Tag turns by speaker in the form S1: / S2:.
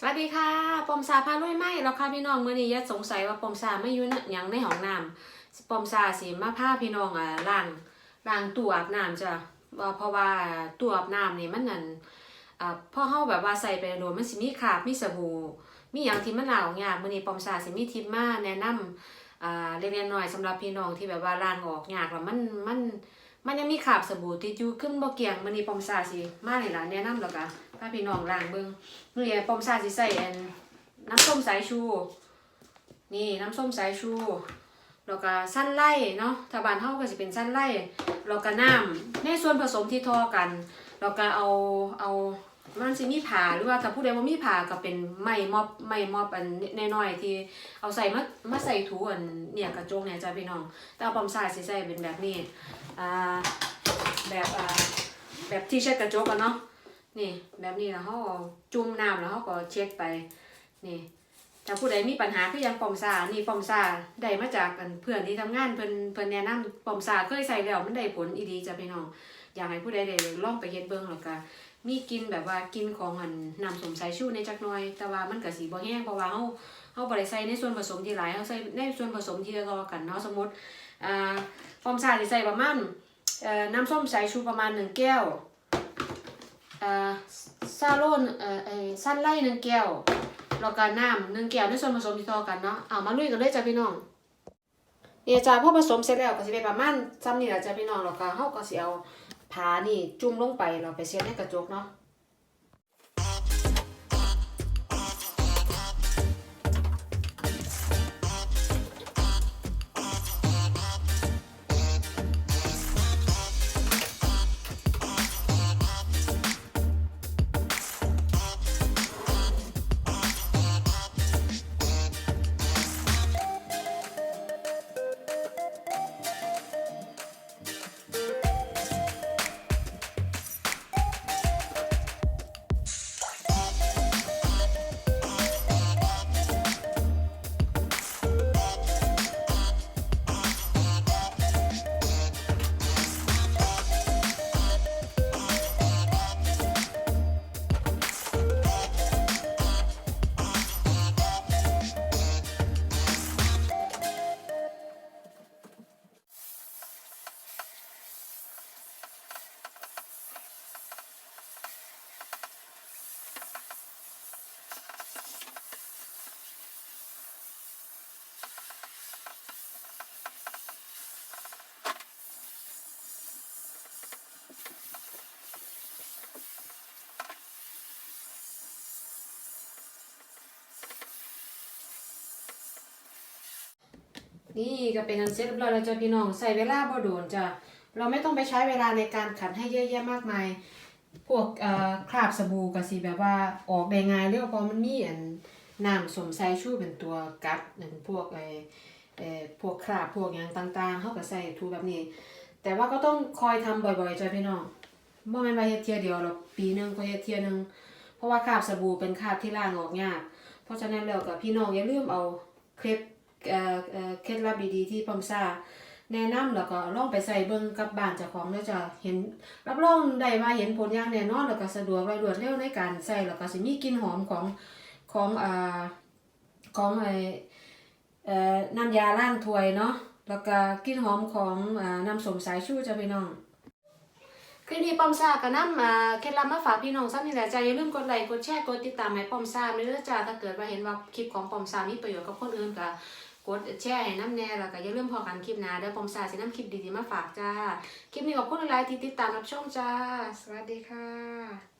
S1: สวัสดีค่ะปอมซาพาลุยไหมแล้วค่ะพี่น้องเมื่อนี้ย่าสงสัยว่าปอมซาไม่อยู่หยังในห้องน้ำปอมซาสิมาพาพี่น้องอ่าล้างล้างตู้อาบน้ำจ้ะว่าเพราะว่าตู้อาบน้ำนี่มันนั่นอ่าพอเฮาแบบว่าใส่ไปโดนมันสิมีคราบมีสบู่มีหยังที่มันล้างอยากมื้อนี้ปอมซาสิมีทิปมาแนะนำอ่าเล็กๆน้อยๆสำหรับพี่น้องที่แบบว่าล้างออกยากแล้วมันมันมันยังมีคราบสบู่ติดอยู่ขึ้นบ่เกี่ยงเมื้อนี้ปอมซาสิมานี่ล่ะแนะนำแล้วก็ พาพี่น้องล้างเบิ่งนี่ปอมซาสิใส่อันน้ำส้มสายชู นี่น้ำส้มสายชูแล้วก็สั้นไล่เนาะถ้าบานเฮาก็สิเป็นสั้นไล่แล้วก็น้ำในส่วนผสมที่ทอกันแล้วก็เอาเอามันสิมีผ่าหรือว่าถ้าผู้ใดบ่มีผ่าก็เป็นไม้มอบไม้มอบอันน้อยๆที่เอาใส่มามาใส่ถูอันเนี่ยกระจกเนี่ยจ้ะพี่น้อง แต่เอาปอมซาสิใส่เป็นแบบนี้อ่าแบบอ่าแบบที่เช็ดกระจกอะเนาะ นี่แบบนี้แล้วเขาก็จุ่มน้ำแล้วเขาก็เช็ดไปนี่ถ้าผู้ใดมีปัญหาคือยังปอมซานี่ปอมซาได้มาจากเพื่อนที่ทำงานเพิ่นเพิ่นแนะนำปอมซาเคยใส่แล้วมันได้ผลอีดีจ้ะพี่น้องอยากให้ผู้ใดได้ลองไปเฮ็ดเบิ่งแล้วก็มีกินแบบว่ากินของอันน้ำสมสายชูในจักหน่อย แต่ว่ามันก็สิบ่แห้งเพราะว่าเฮาเฮาบ่ได้ใส่ในส่วนผสมที่หลายเฮาใส่ในส่วนผสมที่รอกันเนาะสมมุติอ่าปอมซาสิใส่ประมาณเอ่อน้ำส้มสายชูประมาณหนึ่งแก้ว ซาโลนเอ่อไอ้สั้นไล่หนึ่งแก้วแล้วก็น้ำหนึ่งแก้วในส่วนผสมที่ต่อกันเนาะเอามาลุยกันเลยจ้ะพี่น้องเนี่ยจ้าพอผสมเสร็จแล้วก็สิได้ประมาณซ้ำนี่แหละจ้ะพี่น้องแล้วก็เฮาก็สิเอาผานี่จุ่มลงไปเราไปเช็ดในกระจกเนาะ นี่ก็เป็นอันเสร็จเรียบร้อยแล้วจ้ะพี่น้องใส่เวลาบ่โดนจ้ะเราไม่ต้องไปใช้เวลาในการขัดให้เยอะแยะมากมาย พวกเอ่อคราบสบู่ก็สิแบบว่าออกได้ง่ายเร็วเพราะมันมีอันน้ำสมไซชูเป็นตัวกัดนั่นพวกไอ้เอ่อพวกคราบพวกหยังต่างๆเฮาก็ใส่ทูแบบนี้ แต่ว่าก็ต้องคอยทำบ่อยๆจ้ะพี่น้องบ่แม่นว่าเฮ็ดเที่ยเดียวหรอกปีหนึงก็เฮ็ดเที่ยหนึงเพราะว่าคราบสบู่เป็นคราบที่ล้างออกยาก เพราะฉะนั้นแล้วก็พี่น้องอย่าลืมเอาเคล็ด เคล็ดลับดีๆที่ปอมซ่าแนะนำแล้วก็ลองไปใส่เบิ่งกับบ้านเจ้าของแล้วจะเห็น รับรองได้ว่าเห็นผลอย่างแน่นอนแล้วก็สะดวกรวดเร็วในการใส่แล้วก็สิมีกลิ่นหอมของของอ่าของไอเอ่อน้ำยาล้างถ้วยเนาะแล้วก็กลิ่นหอมของอ่าน้ำสมสายชูจ้ะพี่น้องคลิปนี้ปอมซ่าก็นำมาเคล็ดลับมาฝากพี่น้องซ้ำนี่แหละจ้าอย่าลืมกดไลค์กดแชร์กดติดตามให้ปอมซ่าด้วยเด้อจ้าถ้าเกิดว่าเห็นว่าคลิปของปอมซ่ามีประโยชน์กับคนอื่นก็ กดแชร์ให้น้ำแน่แล้วก็อย่าลืมพอกันคลิปหน้าเด้อปอมซาสิน้ำคลิปดีๆมาฝากจ้า คลิปนี้ขอบคุณหลายๆที่ติดตามรับชมจ้า สวัสดีค่ะ